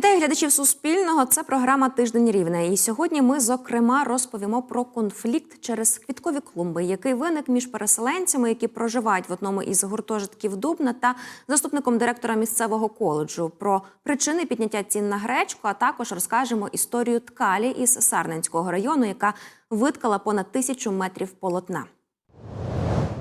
Вітаю глядачів Суспільного. Це програма Тиждень Рівне. І сьогодні ми, зокрема, розповімо про конфлікт через квіткові клумби, який виник між переселенцями, які проживають в одному із гуртожитків Дубна, та заступником директора місцевого коледжу. Про причини підняття цін на гречку, а також розкажемо історію ткалі із Сарненського району, яка виткала понад тисячу метрів полотна.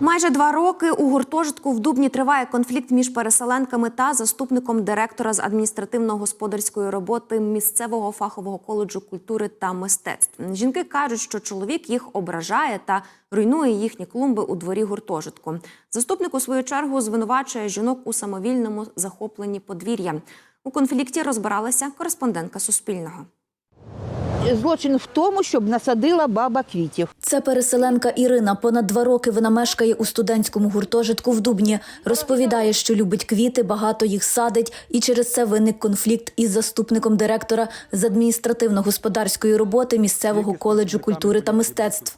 Майже два роки у гуртожитку в Дубні триває конфлікт між переселенками та заступником директора з адміністративно-господарської роботи місцевого фахового коледжу культури та мистецтв. Жінки кажуть, що чоловік їх ображає та руйнує їхні клумби у дворі гуртожитку. Заступник у свою чергу звинувачує жінок у самовільному захопленні подвір'я. У конфлікті розбиралася кореспондентка Суспільного. Злочин в тому, щоб насадила баба квітів. Це переселенка Ірина. Понад два роки вона мешкає у студентському гуртожитку в Дубні. Розповідає, що любить квіти, багато їх садить, і через це виник конфлікт із заступником директора з адміністративно-господарської роботи місцевого коледжу культури та мистецтв.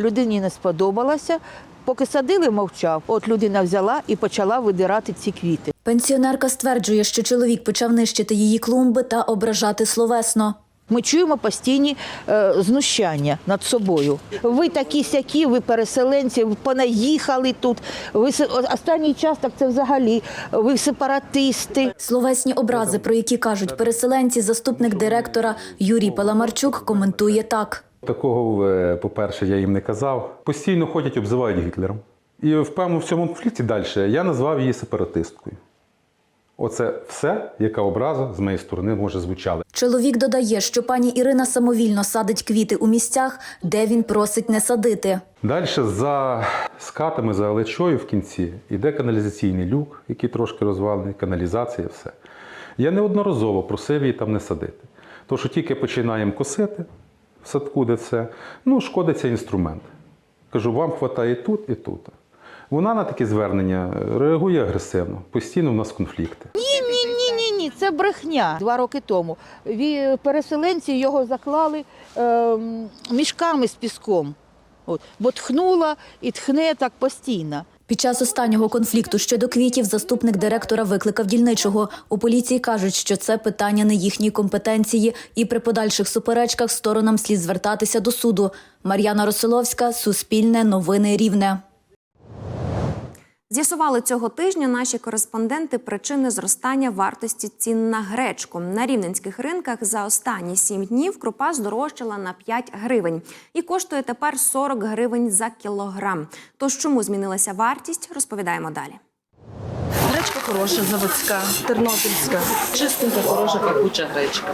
Людині не сподобалося. Поки садили, мовчав. От людина взяла і почала видирати ці квіти. Пенсіонерка стверджує, що чоловік почав нищити її клумби та ображати словесно. Ми чуємо постійні е, знущання над собою. Ви такі сякі, ви переселенці, ви понаїхали тут. Ви останній час так це взагалі. Ви сепаратисти. Словесні образи, про які кажуть переселенці, заступник директора Юрій Паламарчук коментує так. Такого, е, по-перше, я їм не казав. Постійно ходять, обзивають Гітлером. І впевнено, в цьому конфлікті далі я назвав її сепаратисткою. Оце все, яка образа з моєї сторони може звучала. Чоловік додає, що пані Ірина самовільно садить квіти у місцях, де він просить не садити. Далі за скатами, за алечою в кінці йде каналізаційний люк, який трошки розвалений, каналізація, все. Я неодноразово просив її там не садити. Тому що тільки починаємо косити в садку, де це, ну, шкодиться інструмент. Кажу, вам вистачає тут і тут. Вона на такі звернення реагує агресивно. Постійно в нас конфлікти. Ні, ні, ні, ні, ні, це брехня. Два роки тому Ві- переселенці його заклали ем, мішками з піском. От, бо тхнула і тхне так постійно. Під час останнього конфлікту щодо квітів заступник директора викликав дільничого. У поліції кажуть, що це питання не їхньої компетенції, і при подальших суперечках сторонам слід звертатися до суду. Мар'яна Росиловська, Суспільне, Новини Рівне. З'ясували цього тижня наші кореспонденти причини зростання вартості цін на гречку. На рівненських ринках за останні сім днів крупа здорожчала на 5 гривень і коштує тепер 40 гривень за кілограм. Тож чому змінилася вартість, розповідаємо далі. Хороша, заводська, тернопільська, чистенька, хороша пекуча гречка.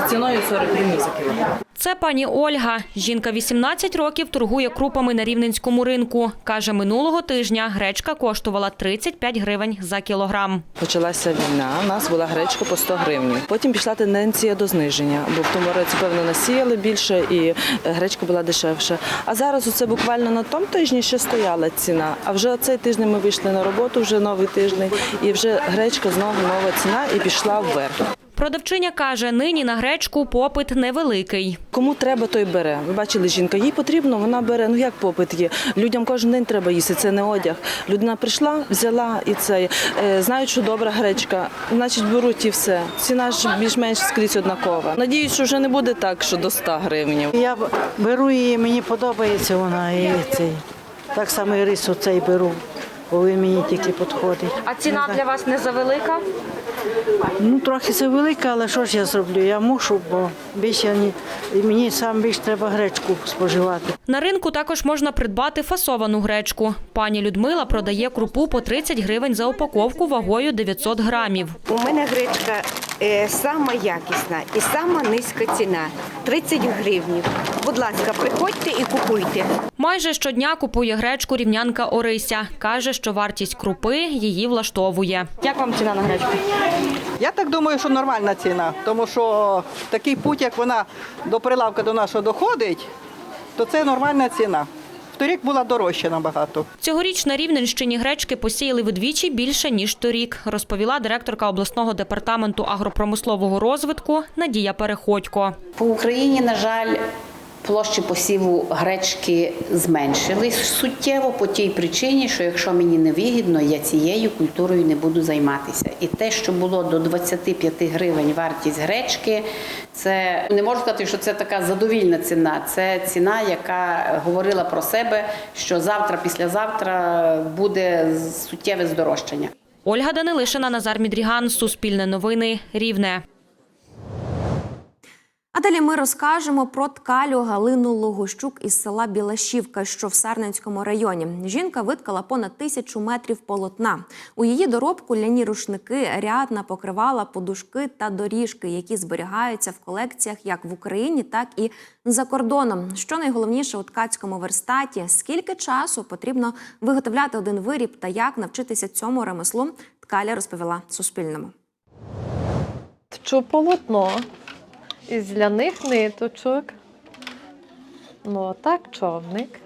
За ціною 40 гривень за кілограм. Це пані Ольга. Жінка 18 років торгує крупами на рівненському ринку. Каже, минулого тижня гречка коштувала 35 гривень за кілограм. Почалася війна, у нас була гречка по 100 гривень. Потім пішла тенденція до зниження, бо в тому році, певно, насіяли більше і е, гречка була дешевша. А зараз оце буквально на тому тижні ще стояла ціна. А вже цей тиждень ми вийшли на роботу, вже новий тиждень, і вже гречка знову нова ціна і пішла вверх. Продавчиня каже, нині на гречку попит невеликий. Кому треба, той бере. Ви бачили, жінка, їй потрібно, вона бере. Ну як попит є? Людям кожен день треба їсти, це не одяг. Людина прийшла, взяла і це. Е, Знають, що добра гречка, значить беруть і все. Ціна ж більш-менш скрізь однакова. Надіюсь, що вже не буде так, що до 100 гривень. Я беру її, мені подобається вона. І цей. Так само і рис оцей беру, він мені тільки підходить. А ціна для вас не завелика? Ну, трохи завелика, велика, але що ж я зроблю? Я мушу, бо більше ні, мені сам більше треба гречку споживати. На ринку також можна придбати фасовану гречку. Пані Людмила продає крупу по 30 гривень за упаковку вагою 900 грамів. У мене гречка сама якісна і сама низька ціна 30 гривнів. Будь ласка, приходьте і купуйте. Майже щодня купує гречку рівнянка Орися. Каже, що вартість крупи її влаштовує. Як вам ціна на гречку? Я так думаю, що нормальна ціна, тому що такий путь, як вона до прилавка до нашого доходить, то це нормальна ціна. Торік була дорожча набагато. Цьогоріч на Рівненщині гречки посіяли вдвічі більше, ніж торік, розповіла директорка обласного департаменту агропромислового розвитку Надія Переходько. По Україні, на жаль, площі посіву гречки зменшились суттєво по тій причині, що якщо мені не вигідно, я цією культурою не буду займатися. І те, що було до 25 гривень вартість гречки, це не можу сказати, що це така задовільна ціна. Це ціна, яка говорила про себе, що завтра, післязавтра буде суттєве здорожчання. Ольга Данилишина, Назар Мідріган, Суспільне новини, Рівне. А далі ми розкажемо про ткалю Галину Логощук із села Білашівка, що в Сарненському районі. Жінка виткала понад тисячу метрів полотна. У її доробку ляні рушники, рядна покривала, подушки та доріжки, які зберігаються в колекціях як в Україні, так і за кордоном. Що найголовніше у ткацькому верстаті, скільки часу потрібно виготовляти один виріб та як навчитися цьому ремеслу, ткаля розповіла Суспільному. Тчу полотно із ляних ниточок. Ну, так човник.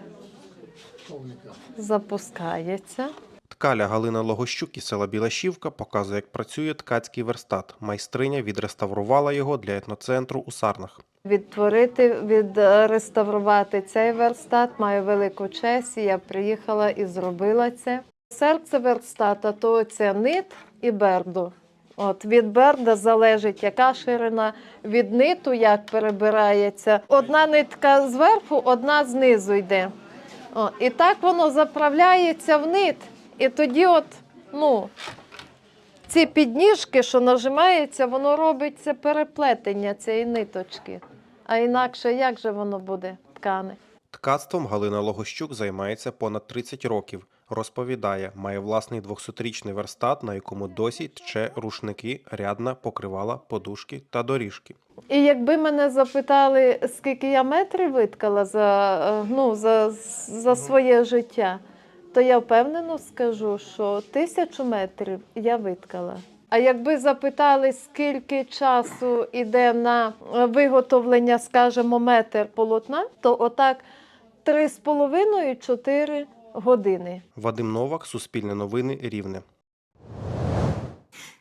Запускається. Ткаля Галина Логощук із села Білашівка показує, як працює ткацький верстат. Майстриня відреставрувала його для етноцентру у Сарнах. Відтворити, відреставрувати цей верстат маю велику честь. Я приїхала і зробила це. Серце верстата то це нит і бердо. От від берда залежить, яка ширина, від ниту як перебирається. Одна нитка зверху, одна знизу йде. О, і так воно заправляється в нит. І тоді, от, ну, ці підніжки, що нажимається, воно робиться переплетення цієї ниточки. А інакше як же воно буде ткане? Ткацтвом Галина Логощук займається понад 30 років. Розповідає, має власний 200-річний верстат, на якому досі тче рушники, рядна, покривала, подушки та доріжки. І якби мене запитали, скільки я метрів виткала за, е, ну, за, за своє життя, то я впевнено скажу, що тисячу метрів я виткала. А якби запитали, скільки часу йде на виготовлення, скажімо, метр полотна, то отак 3,5-4 години. Вадим Новак, Суспільне новини, Рівне.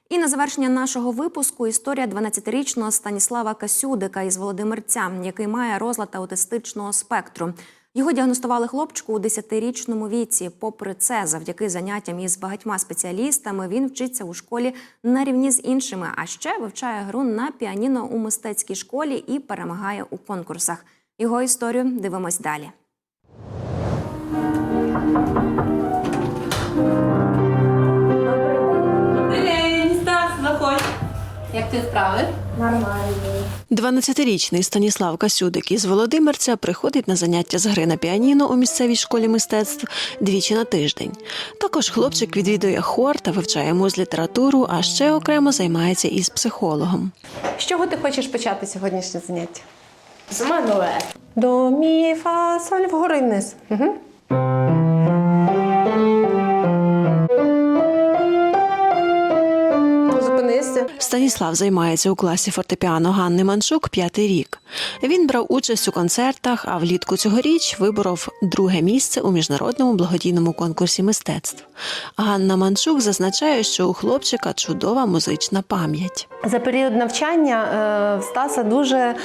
І на завершення нашого випуску історія 12-річного Станіслава Касюдика із Володимирця, який має розлад аутистичного спектру. Його діагностували хлопчику у 10-річному віці. Попри це, завдяки заняттям із багатьма спеціалістами, він вчиться у школі на рівні з іншими, а ще вивчає гру на піаніно у мистецькій школі і перемагає у конкурсах. Його історію дивимось далі. Як ти справи? 12-річний Станіслав Касюдик із Володимирця приходить на заняття з гри на піаніно у місцевій школі мистецтв двічі на тиждень. Також хлопчик відвідує хор та вивчає муз-літературу, а ще окремо займається із психологом. З чого ти хочеш почати сьогоднішнє заняття? З минуле. До мі, фа, соль вгори вниз. Угу. Станіслав займається у класі фортепіано Ганни Манчук п'ятий рік. Він брав участь у концертах, а влітку цьогоріч виборов друге місце у міжнародному благодійному конкурсі мистецтв. Ганна Манчук зазначає, що у хлопчика чудова музична пам'ять. За період навчання е, в Стаса дуже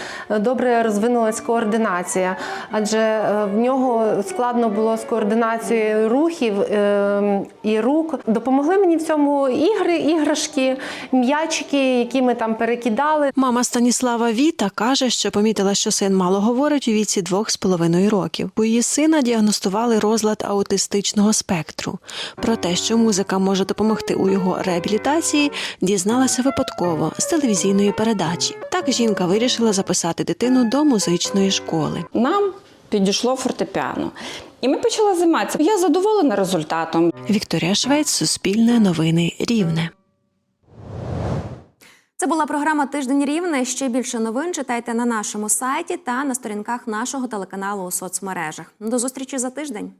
добре розвинулась координація, адже е, в нього складно було з координацією рухів е, і рук. Допомогли мені в цьому ігри, іграшки, м'ячики, які ми там перекидали. Мама Станіслава Віта каже, що помітила, що син мало говорить у віці двох з половиною років. У її сина діагностували розлад аутистичного спектру. Про те, що музика може допомогти у його реабілітації, дізналася випадково з телевізійної передачі. Так жінка вирішила записати дитину до музичної школи. Нам підійшло фортепіано. І ми почали займатися. Я задоволена результатом. Вікторія Швець, Суспільне новини Рівне. Це була програма Тиждень Рівне. Ще більше новин читайте на нашому сайті та на сторінках нашого телеканалу у соцмережах. До зустрічі за тиждень.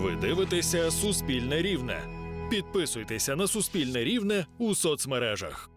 Ви дивитеся Суспільне Рівне. Підписуйтеся на Суспільне Рівне у соцмережах.